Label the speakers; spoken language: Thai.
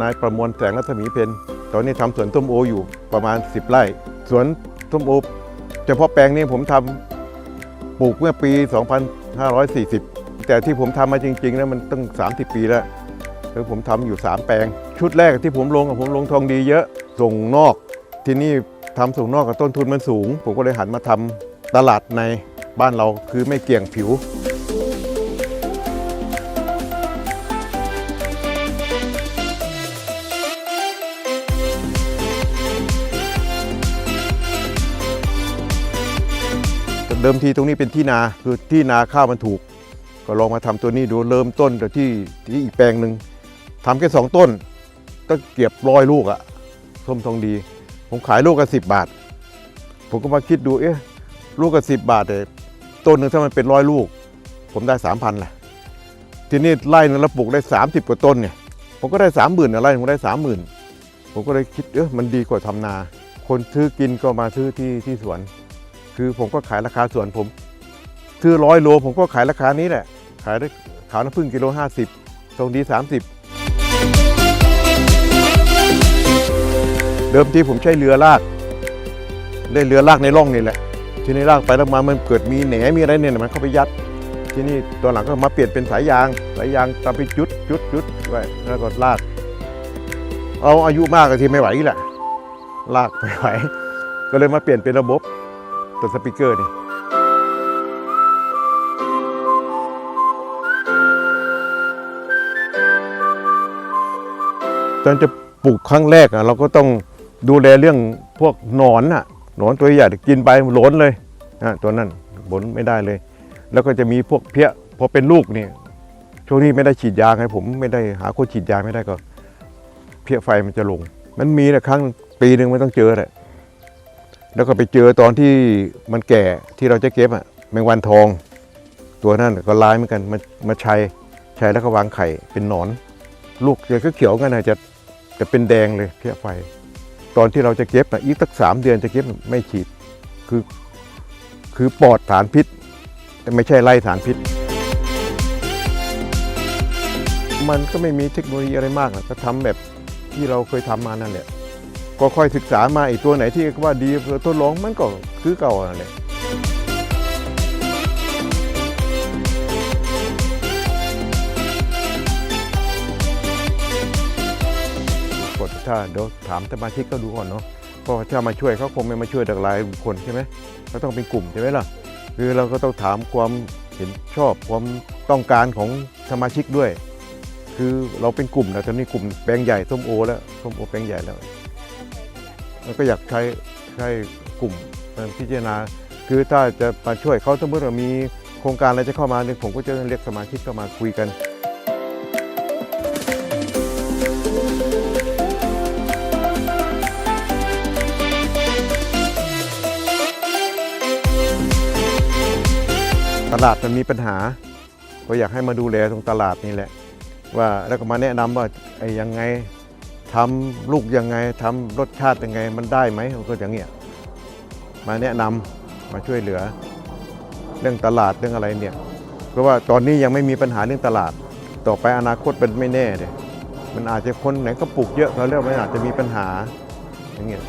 Speaker 1: นายประมวลแสงรัศมีเพนตอนนี้ทำสวนส้มโออยู่ประมาณ 10 ไร่ สวนส้มโอเฉพาะแปลงนี้ผมทำปลูกเมื่อปี 2540 แต่ที่ผมทำมาจริงๆนะมันตั้ง 30 ปีแล้วคือผมทำอยู่ 3 แปลง ชุดแรกที่ผมลงผมลงทองดีเยอะส่งนอก ที่นี่ทำส่งนอกกับต้นทุนมันสูง ผมก็เลยหันมาทำตลาดในบ้านเราคือไม่เกี่ยงผิว เดิมทีตรงนี้เป็นที่นาคือที่นาข้าวมันถูก ก็ลองมาทำตัวนี้ดูเริ่มต้นจากที่ที่อีกแปลงหนึ่งทำแค่สองต้นต้องเก็บร้อยลูกอะส้มทองดี ผมขายลูกกันสิบบาท ผมก็มาคิดดูเอ๊ะลูกกันสิบบาทแต่ต้นหนึ่งถ้ามันเป็นร้อยลูก ผมได้สามพันแหละทีนี้ไร่หนึงเราปลูกได้สามสิบกว่าต้นเนี่ยผมก็ได้สามหมื่นอะไรผมได้สามหมื่นผมก็เลยคิดเอ๊ะมันดีกว่าทำนา คนซื้อกินก็มาซื้อที่ที่สวน คือผมก็ขายราคาส่วนผมซื้อร้อยโลผมก็ขายราคานี้แหละ ขายได้ขาวน้ำผึ้งกิโลห้าสิบตรงดีสามสิบเดิมทีผมใช้เรือลากเล่นเรือลากในร่องนี่แหละ ทีนี้ลากไปแล้วมามันเกิดมีแหนมีอะไรเนี่ยมันเข้าไปยัด ที่นี้ตอนหลังก็มาเปลี่ยนเป็นสายยาง สายยางตามไปจุดจุดจุดไว้แล้วก็ลากเอาอายุมากก็ทีไม่ไหวแหละลากไม่ไหว ก็เลยมาเปลี่ยนเป็นระบบ ตัวสปีกเกอร์นี่ตอนจะปลูกครั้งแรกอะเราก็ต้องดูแลเรื่องพวกหนอนอะหนอนตัวใหญ่กินไปหลนเลยอะตัวนั้นบนไม่ได้เลย แล้วก็จะมีพวกเพี้ยพอเป็นลูกนี่ช่วงนี้ไม่ได้ฉีดยาไงผมไม่ได้หาคนฉีดยาไม่ได้ก็ เพี้ยไฟมันจะลง มันมีนะครั้งปีหนึ่งไม่ต้องเจอแหละ แล้วก็ไปเจอตอนที่มันแก่ที่เราจะเก็บอะแมงวันทอง ตัวนั้นก็ร้ายเหมือนกันมามาชัยชัยแล้วก็วางไข่เป็นหนอน ลูกจะเขียวๆกันนะจะจะเป็นแดงเลยเพี้ยไฟ ตอนที่เราจะเก็บอะอีกสักสามเดือนจะเก็บไม่ฉีดคือคือปลอดสารพิษ แต่ไม่ใช่ไล่สารพิษ มันก็ไม่มีเทคโนโลยีอะไรมากกก็ทำแบบที่เราเคยทำมานั่นแหละ ก็ค่อยศึกษามาไอ้ตัวไหนที่ว่าดีทดลองมันก็คือเก่านั่นแหละกดถ้าเดี๋ยวถามสมาชิกก็ดูก่อนเนาะเพราะถ้ามาช่วยเขาคงไม่มาช่วยดักหลายคนใช่ไหมก็ต้องเป็นกลุ่มใช่ไหมล่ะคือเราก็ต้องถามความเห็นชอบความต้องการของสมาชิกด้วย คือเราเป็นกลุ่มนะตอนนี้กลุ่มแปลงใหญ่ส้มโอแล้วส้มโอแปลงใหญ่แล้ว แล้วก็อยากใช้ใช้กลุ่มมาพิจารณา คือถ้าจะมาช่วยเขาสมมติว่ามีโครงการอะไรจะเข้ามาเนี่ยผมก็จะเรียกสมาชิกเข้ามาคุยกันตลาดมันมีปัญหา ก็อยากให้มาดูแลตรงตลาดนี่แหละ ว่าแล้วก็มาแนะนำว่าไอ้ยังไง ทำลูกยังไงทำรสชาติยังไงมันได้ไหมก็อย่างเงี้ยมาแนะนำมาช่วยเหลือ เรื่องตลาดเรื่องอะไรเนี่ยเพราะว่าตอนนี้ยังไม่มีปัญหาเรื่องตลาด ต่อไปอนาคตเป็นไม่แน่เลยมันอาจจะคนไหนก็ปลูกเยอะเขาเรียกว่ามันอาจจะมีปัญหาอย่างเงี้ย